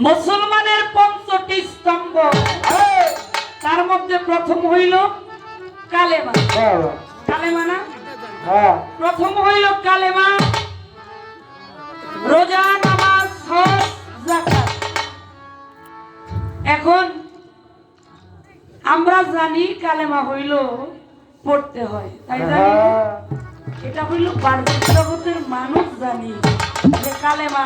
মুসলমানের পঞ্চটি স্তম্ভ। তার মধ্যে প্রথম হইল কালেমা। কালেমা না? প্রথম হইল কালেমা রোজা নামাজ হজ এখন আমরা জানি কালেমা হইল পড়তে হয় তাই জানি এটা হইল বার্ষিক জগতের মানুষ জানি যে কালেমা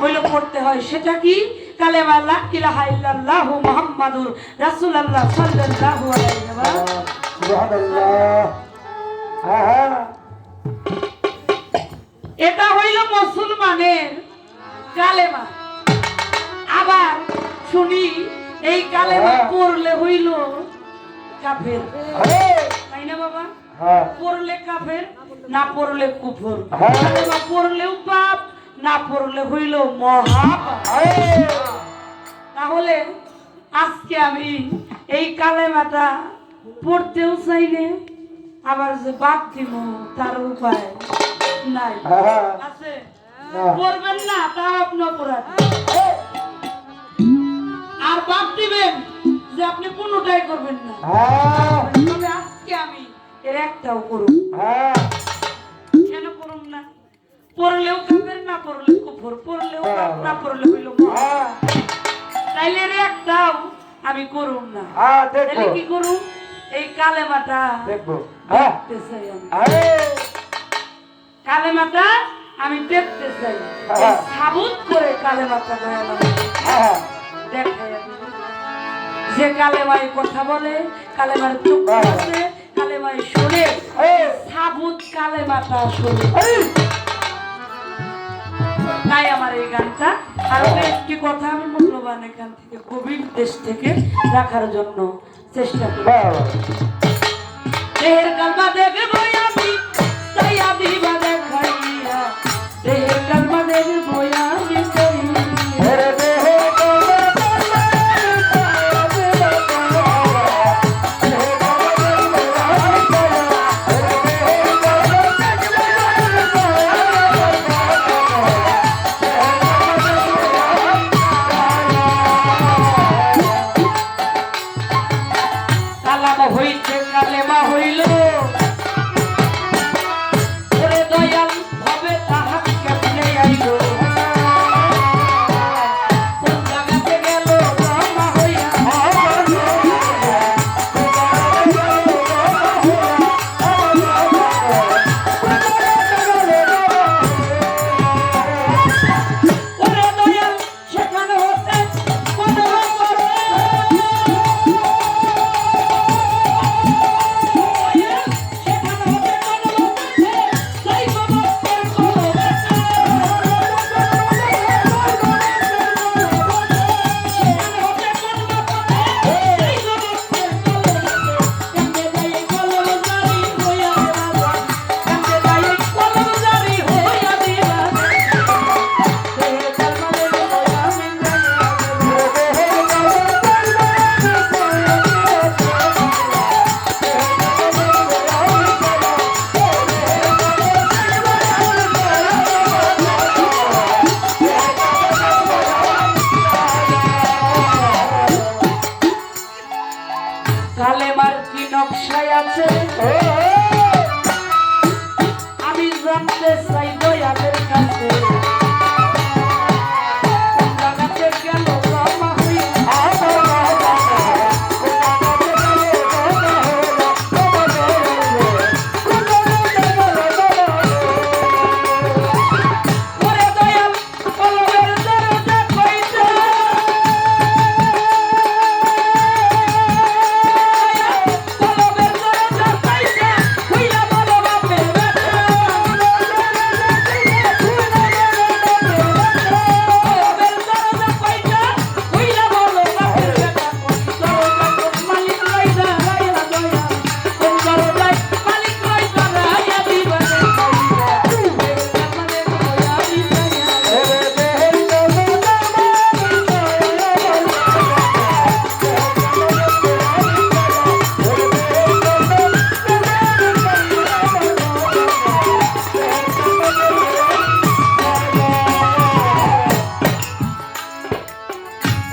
হইল পড়তে হয় সেটা কি? কালেমা লা ইলাহা ইল্লাল্লাহু মুহাম্মাদুর রাসূলুল্লাহ সাল্লাল্লাহু আলাইহি ওয়া এটা হইল মুসলমানের কালেমা। আবার শুনি এই কালেমা পড়লে হইল কাফের। তাই না বাবা? পড়লে কাফের না পড়লে কুফর। হ্যাঁ। কালেমা পড়লেও পাপ না পড়লে হইল তাহলে আজকে আমি এই কালেমাটা পড়তেও চাই না আবার যে বাদ দিব তার উপায় নাই। আছে? পড়বেন না তা আপনি অপরাধ। আর বাদ দিবেন যে আপনি কোনোটাই করবেন না। তবে আজকে আমি এর একটাও করুন। কেন করুন না? পড়লেও কাপের না পড়লে কুফর পড়লেও না পড়লে হইল তাইলে এর একটাও আমি করুন না। তাহলে কি এই কালেমাটা দেখব। হ্যাঁ। কালেমাটা আমি দেখতে চাই। হ্যাঁ। সাবুত করে কালেমাটা হ্যাঁ আমি। যে কালেমায় কথা বলে কালেমার হ্যাঁ। আছে কালেমায় শুনে সাবুত কালেমাটা শুনে। তাই আমার এই গানটা আরও একটি কথা আমি মূল্যবান এখান থেকে, গভীর দেশ থেকে রাখার জন্য চেষ্টা করি বাবা। দেহের কালমা দেখব দেখব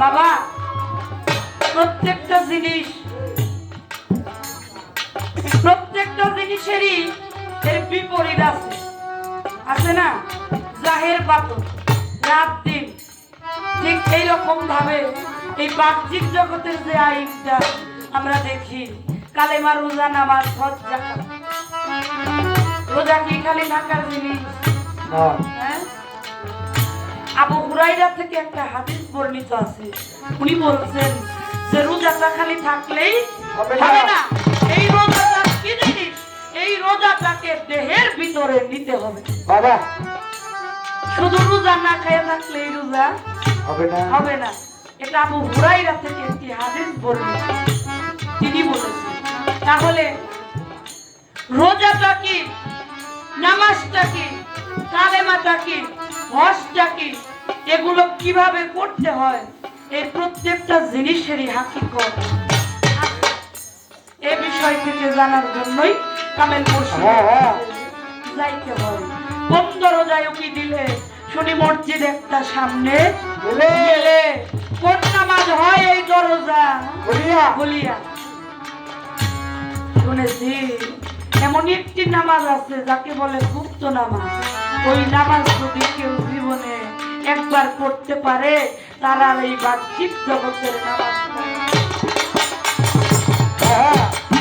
বাবা প্রত্যেকটা জিনিস প্রত্যেকটা জিনিসেরই এর বিপরীত আছে। আছে না? জাহের পাতন রাত দিন। ঠিক এইরকম ভাবে এই বাহ্যিক জগতের যে আইনটা আমরা দেখি কালেমা রোজা নামাজ হজ রোজা কি খালি থাকার জিনিস? আবু হুরাইরা থেকে একটা হাদিস বর্ণিত আছে। উনি বলছেন যে রোজাটা খালি থাকলেই হবে না। এই রোজাটা কি জিনিস? এই রোজাটাকে দেহের ভিতরে নিতে হবে। বাবা। শুধু রোজা না খেয়ে থাকলে এই রোজা হবে না। হবে না। এটা আবু হুরাইরা থেকে একটি হাদিস বর্ণিত। তিনি বলেছেন তাহলে রোজাটা কি? নামাজটা কি? কালেমাটা কি? হজটা কি? এগুলো কীভাবে করতে হয়? এই প্রত্যেকটা জিনিসেরই হাকিকত। এ বিষয় থেকে জানার জন্যই কামেল হ্যাঁ, হ্যাঁ। যাইতে হয়। কোন দরজায় উকি দিলে শুনি মসজিদ একটা সামনে গেলে। কোন নামাজ হয় এই দরজা? বলিয়া বলিয়া শুনেছি এমন একটি নামাজ আছে যাকে বলে গুপ্ত নামাজ। ওই নামাজ যদি কেউ জীবনে একবার পড়তে পারে, তার এই বাহ্যিক জগতের নামাজ।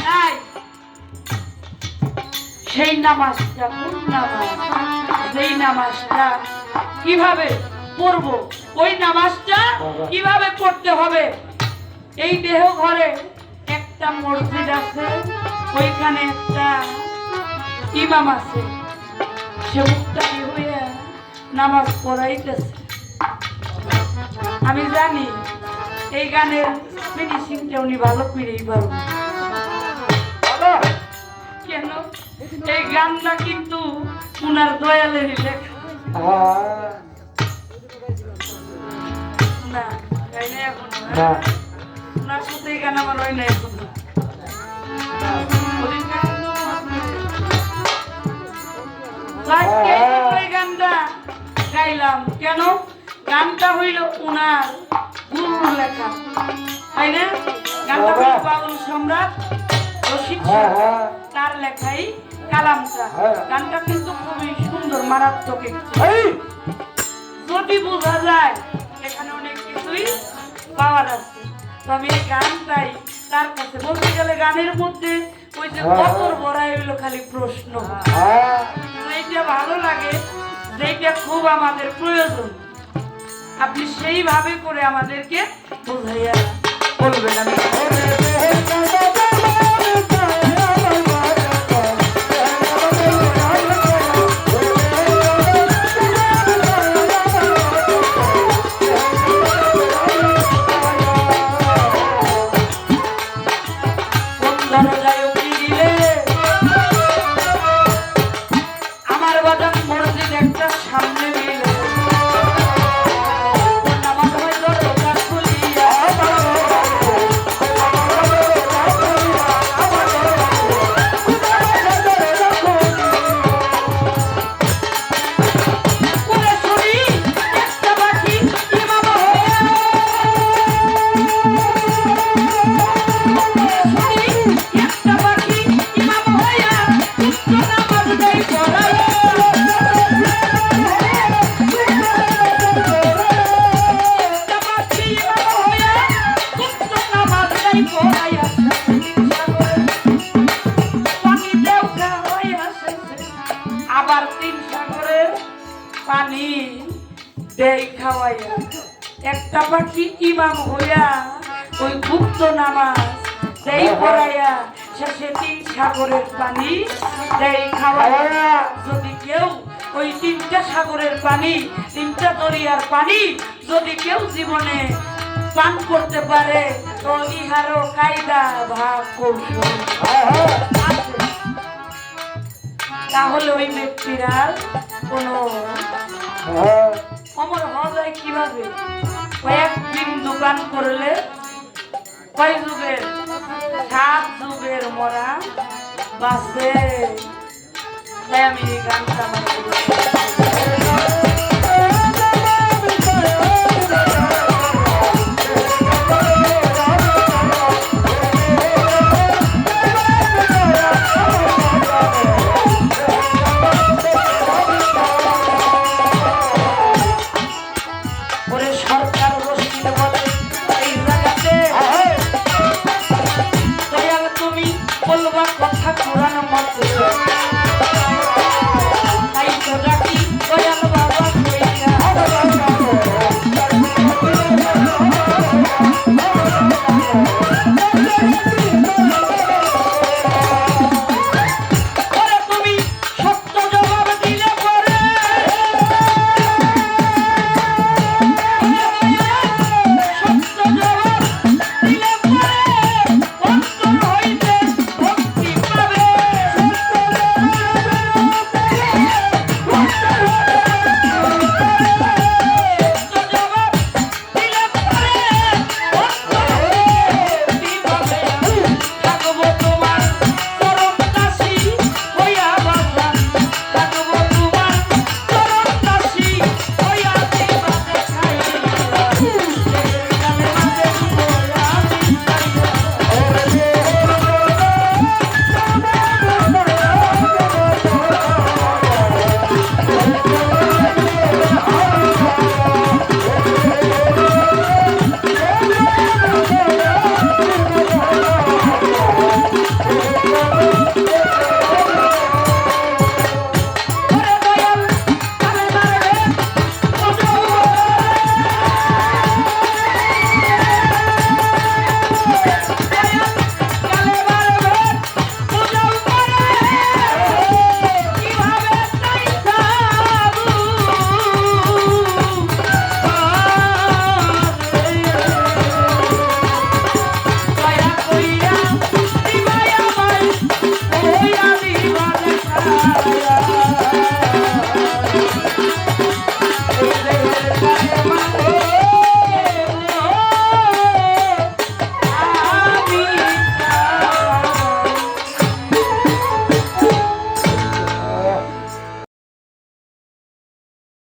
হ্যাঁ সেই নামাজটা কোন নামাজ? যেই নামাজটা কীভাবে পড়ব? ওই নামাজটা কীভাবে পড়তে হবে? এই দেহ ঘরে একটা মসজিদ আছে, ওইখানে একটা ইমাম আছে। সে মুক্তাকি হইয়া নামাজ পড়াইতেছে। আমি জানি এই গানের ফিনিশিংটা উনি ভালো করেই পারবেন কেন? এই গানটা কিন্তু উনার দয়ালেরই লেখা। হ্যাঁ না এখন উনার সাথে এই গান আমার হয় না। এখন গাইলাম। কেন? গানটা হইল উনার গুরুর লেখা। তাই না? গানটা হইল বাউল সম্রাট রশিদ হ্যাঁ। হ্যাঁ। তার লেখাই কালামটা হ্যাঁ। গানটা কিন্তু খুবই সুন্দর মারাত্মক যদি বোঝা যায় এখানে অনেক কিছুই পাওয়ার আছে তো আমি এই গানটাই তার কাছে। বলতে গেলে গানের মধ্যে ওই যে। কতর ভরাই হইল খালি প্রশ্ন। যেইটা ভালো লাগে যেইটা খুব আমাদের প্রয়োজন। আপনি সেইভাবে করে আমাদেরকে বলবেন। আমি আবার তিন সাগরের পানি খাওয়াইয়া। একটা পাখি ইমাম হইয়া ওই গুপ্ত নামাজ দেই পড়াইয়া, শেষে তিন সাগরের পানি দেই খাওয়াইয়া। যদি কেউ ওই তিনটা সাগরের পানি, তিনটা দরিয়ার পানি যদি কেউ জীবনে পান করতে পারে তো ইহারও কায়দা ভাগ আছে। তাহলে ওই ব্যক্তির আর কোনো অমর হওয়া যায় কীভাবে? কয়েক দিন দোকান করলে কয় যুগের? সাত যুগের মরা বাসে। তাই আমি গানটা